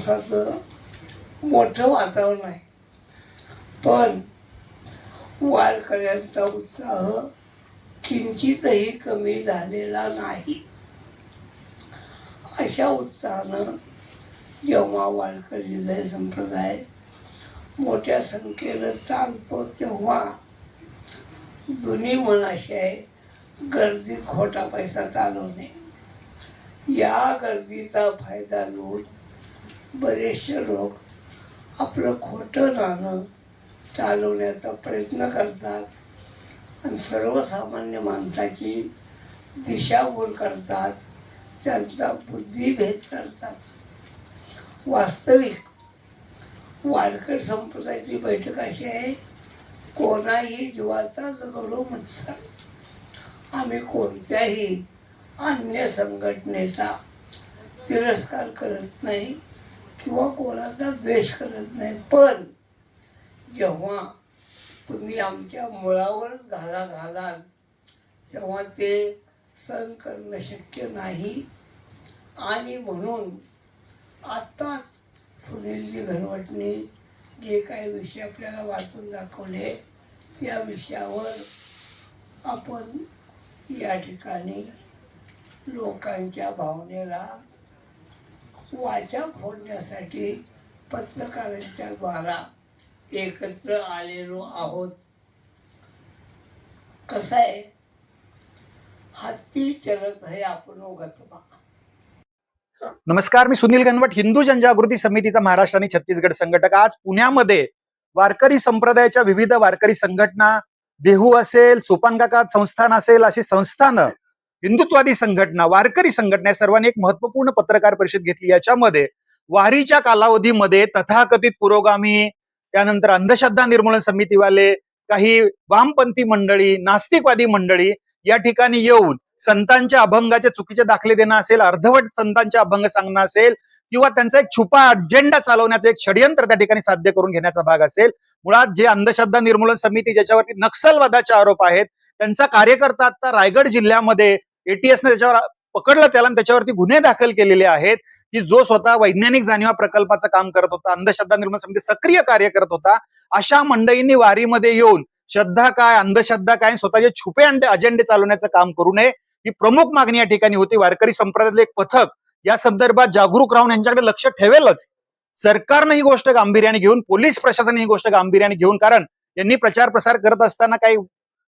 पावसाचं मोठं वातावरण आहे. पण वारकऱ्यांचा उत्साह किंचितही कमी झालेला नाही. अशा उत्साहानं जेव्हा वारकरी जय संप्रदाय मोठ्या संख्येनं चालतो तेव्हा जुनी म्हण अशी आहे गर्दीत खोटा पैसा चालवणे. या गर्दीचा फायदा लूट बरेचसे लोक आपलं खोटं नाणं चालवण्याचा प्रयत्न करतात आणि सर्वसामान्य माणसाची दिशाभूल करतात त्यांचा बुद्धिभेद करतात. वास्तविक वारकरी संप्रदायाची बैठक अशी आहे कोणाही जीवाचा दगडो म्हणतात आम्ही कोणत्याही अन्य संघटनेचा तिरस्कार करत नाही. किंवा कोणाचा द्वेष करत नाही पण जेव्हा तुम्ही आमच्या मुळावर घाला घालाल तेव्हा ते सहन करणं शक्य नाही. आणि म्हणून आत्ताच सुनीलजी घनवटने जे काही विषय आपल्याला वाचून दाखवले त्या विषयावर आपण या ठिकाणी लोकांच्या भावनेला वाचा फोडण्यासाठी पत्रकारांच्या द्वारा एकत्र आलेलो आहोत. कसं आहे? हत्ती चलत आहे आपण गतमा नमस्कार मी सुनील गणवट हिंदू जनजागृती समितीचा महाराष्ट्र आणि छत्तीसगड संघटक. आज पुण्यामध्ये वारकरी संप्रदायाच्या विविध वारकरी संघटना देहू असेल सोपानकाका संस्थान असेल अशी संस्थानं हिंदुत्वादी संघटना वारकरी संघटना या सर्वांनी एक महत्त्वपूर्ण पत्रकार परिषद घेतली. याच्यामध्ये वारीच्या कालावधीमध्ये तथाकथित पुरोगामी त्यानंतर अंधश्रद्धा निर्मूलन समितीवाले काही वामपंथी मंडळी नास्तिकवादी मंडळी या ठिकाणी येऊन संतांच्या अभंगाचे चुकीचे दाखले देणं असेल अर्धवट संतांचे अभंग सांगणं असेल किंवा त्यांचा एक छुपा अजेंडा चालवण्याचं एक षडयंत्र त्या ठिकाणी साध्य करून घेण्याचा भाग असेल मुळात जे अंधश्रद्धा निर्मूलन समिती ज्याच्यावरती नक्षलवादाचे आरोप आहेत त्यांचा कार्यकर्ता आता रायगड जिल्ह्यामध्ये एटीएसने त्याच्यावर पकडलं त्याला आणि त्याच्यावरती गुन्हे दाखल केलेले आहेत की जो स्वतः वैज्ञानिक जाणीवा प्रकल्पाचं काम करत होता अंधश्रद्धा निर्माण समिती सक्रिय कार्य करत होता अशा मंडळींनी वारीमध्ये येऊन श्रद्धा काय अंधश्रद्धा काय स्वतःचे छुपे अजेंडे चालवण्याचं काम करू नये ही प्रमुख मागणी या ठिकाणी होती. वारकरी संप्रदायातले एक पथक या संदर्भात जागरूक राहून यांच्याकडे लक्ष ठेवेलच. सरकारनं ही गोष्ट गांभीर्याने घेऊन पोलीस प्रशासन ही गोष्ट गांभीर्याने घेऊन कारण यांनी प्रचार प्रसार करत असताना काही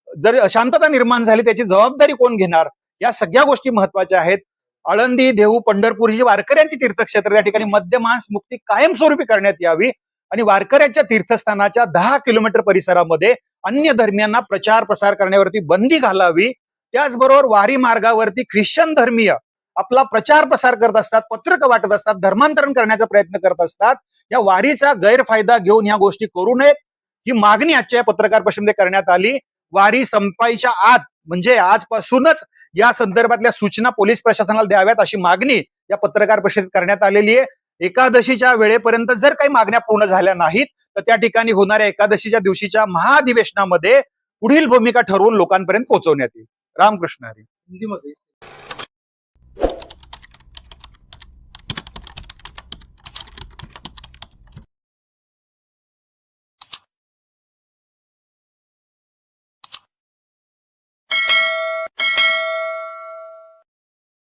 जर अशांतता निर्माण झाली त्याची जबाबदारी कोण घेणार? या सगळ्या गोष्टी महत्त्वाच्या आहेत. आळंदी देहू पंढरपूर ही वारकऱ्यांची तीर्थक्षेत्र या ठिकाणी मध्यमांस मुक्ती कायमस्वरूपी करण्यात यावी. आणि वारकऱ्याच्या तीर्थस्थानाच्या दहा किलोमीटर परिसरामध्ये अन्य धर्मियांना प्रचार प्रसार करण्यावरती बंदी घालावी. त्याचबरोबर वारी मार्गावरती ख्रिश्चन धर्मीय आपला प्रचार प्रसार करत असतात पत्रक वाटत असतात धर्मांतरण करण्याचा प्रयत्न करत असतात. या वारीचा गैरफायदा घेऊन या गोष्टी करू नयेत. ही मागणी आजच्या पत्रकार परिषदेमध्ये करण्यात आली. वारी संपाईच्या आत म्हणजे आजपासूनच या संदर्भातल्या सूचना पोलीस प्रशासनाला द्याव्यात अशी मागणी या पत्रकार परिषदेत करण्यात आलेली आहे. एकादशीच्या वेळेपर्यंत जर काही मागण्या पूर्ण झाल्या नाहीत तर त्या ठिकाणी होणाऱ्या एकादशीच्या दिवशीच्या महाधिवेशनामध्ये पुढील भूमिका ठरवून लोकांपर्यंत पोहोचवण्यात येईल. रामकृष्ण हरी. हिंदीमध्ये.